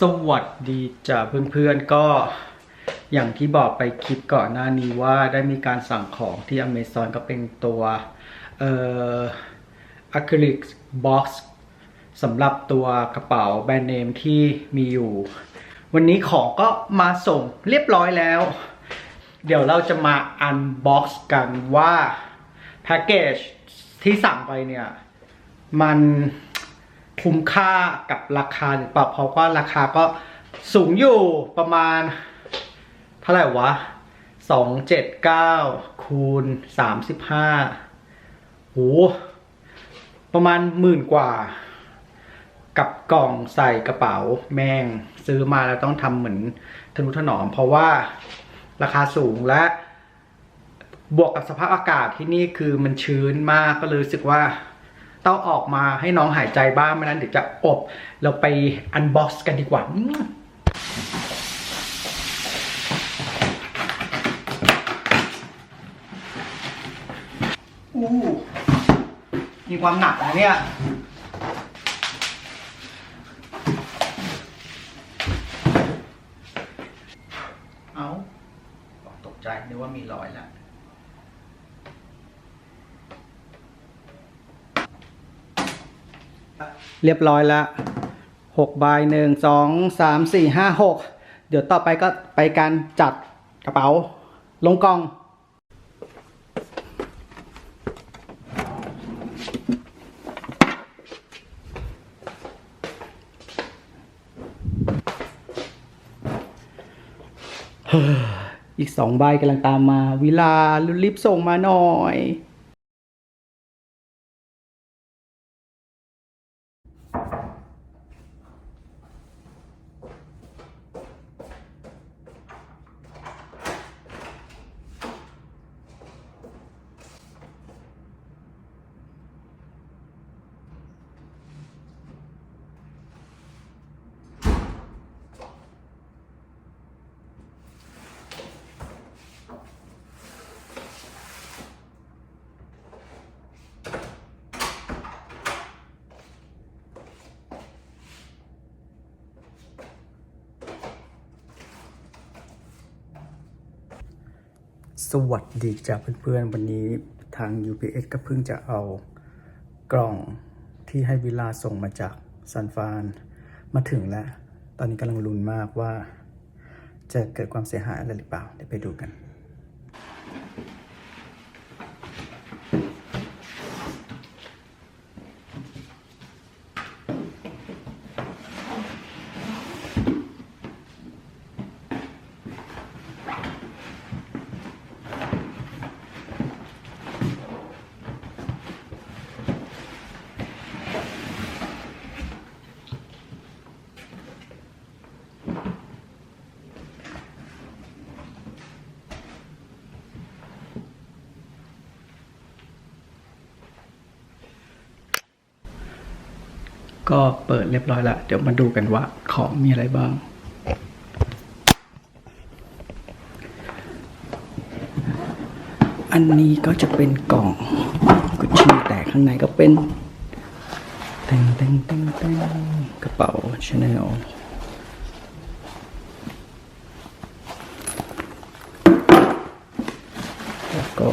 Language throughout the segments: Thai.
สวัสดีจ้ะเพื่อนๆก็อย่างที่บอกไปคลิปก่อนหน้านี้ว่าได้มีการสั่งของที่ Amazon ก็เป็นตัวเอ่ออะคริลิกบ็อกซ์สำหรับตัวกระเป๋าแบรนด์เนมที่มีอยู่ วันนี้ของก็มาส่งเรียบร้อยแล้ว เดี๋ยวเราจะมาอันบ็อกซ์กันว่าแพ็กเกจที่สั่งไปเนี่ย มัน คุ้มค่ากับราคาหรือเปล่าเพราะว่าราคาก็สูงอยู่ประมาณเท่าไหร่วะสองเจ็ดเก้าคูณสามสิบห้าโหประมาณหมื่นกว่า กับกล่องใส่กระเป๋าแมงซื้อมาแล้วต้องทำเหมือนทนุถนอม เพราะว่าราคาสูงและบวกกับสภาพอากาศที่นี่คือมันชื้นมากก็เลยรู้สึกว่า ต้องออกมาให้น้องหายใจบ้างไม่นั้นเดี๋ยวจะอบ เราไปอันบ็อกซ์กันดีกว่าอู้มีความหนักนะเนี่ย เอาตกใจนึกว่ามีรอยแล้ว เรียบร้อยล้วหกใบหนึ่งสองสามสี่ห้าหกเดี๋ยวต่อไปก็ไปการจัดกระเป๋าลงกล่อง อีกสองใบกำลังตามมา วิลารีบส่งมาหน่อย สวัสดีจ้าเพื่อนๆ วันนี้ทาง UPS ก็เพิ่งจะเอากล่องที่ให้วิลาส่งมาจากซันฟานมาถึงแล้ว ตอนนี้กำลังลุ้นมากว่า จะเกิดความเสียหายอะไรหรือเปล่า เดี๋ยวไปดูกัน ก็เปิดเรียบร้อยละเดี๋ยวมาดูกันว่าของมีอะไรบ้าง อันนี้ก็จะเป็นกล่องกุชชี่แต่ข้างในก็เป็นแตงแตงแตงแตงกระเป๋าชาแนลแล้วก็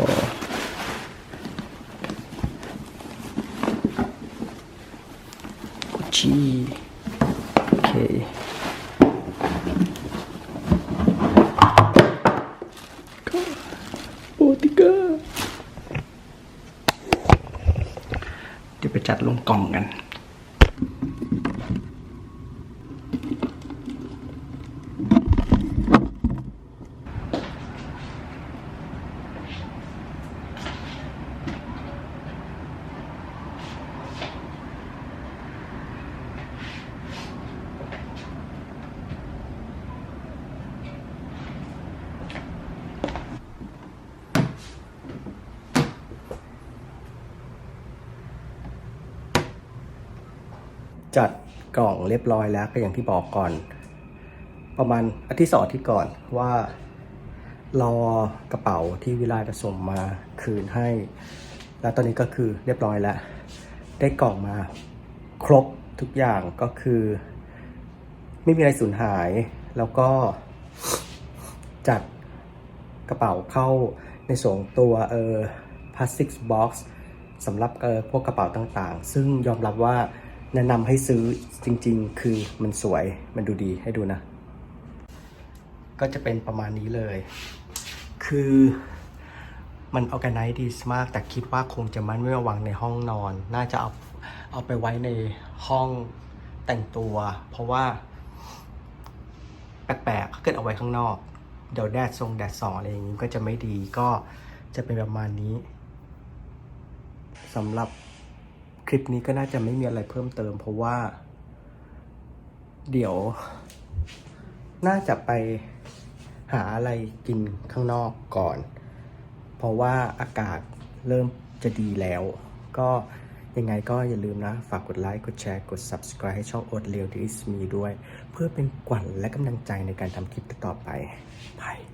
กุชชี่ โอเคโอติเกอร์เดี๋ยวไปจัดลงกล่องกัน จัดกล่องเรียบร้อยแล้วก็อย่างที่บอกก่อน ประมาณอาทิตย์สองอาทิตย์ก่อนว่ารอกระเป๋าที่วิลาจะส่งมาคืนให้ แล้วตอนนี้ก็คือเรียบร้อยแล้ว ได้กล่องมาครบทุกอย่างก็คือ ไม่มีอะไรสูญหาย แล้วก็จัดกระเป๋าเข้าในส่วนของตัวเออพลาสติกบ็อกซ์สำหรับเออพวกกระเป๋าต่างๆ ซึ่งยอมรับว่า แนะนำให้ซื้อจริงๆ คือมันสวยมันดูดีให้ดูนะ ก็จะเป็นประมาณนี้เลย คือมันออ g a ไน z ์ดีมาก แต่คิดว่าคงจะมันไม่วางในห้องนอน น่าจะเอาเอาไปไว้ในห้องแต่งตัว เพราะว่าแปลกๆถ้าเกิดเอาไว้ข้างนอก เดี๋ยวแดดทรงแดดส่องอะไรอย่างนี้ก็จะไม่ดีก็จะเป็นประมาณนี้สำหรับ ลิปนี้ก็น่าจะไม่มีอะไรเพิ่มเติม เพราะว่า เดี๋ยว น่าจะไปหาอะไรกินข้างนอกก่อน เพราะว่าอากาศเริ่มจะดีแล้ว ก็ยังไงก็อย่าลืมนะ ฝากกดไลค์ กดแชร์ กด subscribe ให้ช่องโอดเลียวดิสมีด้วย เพื่อเป็นกวั่นและกำลังใจในการทำคลิปต่อไปบาย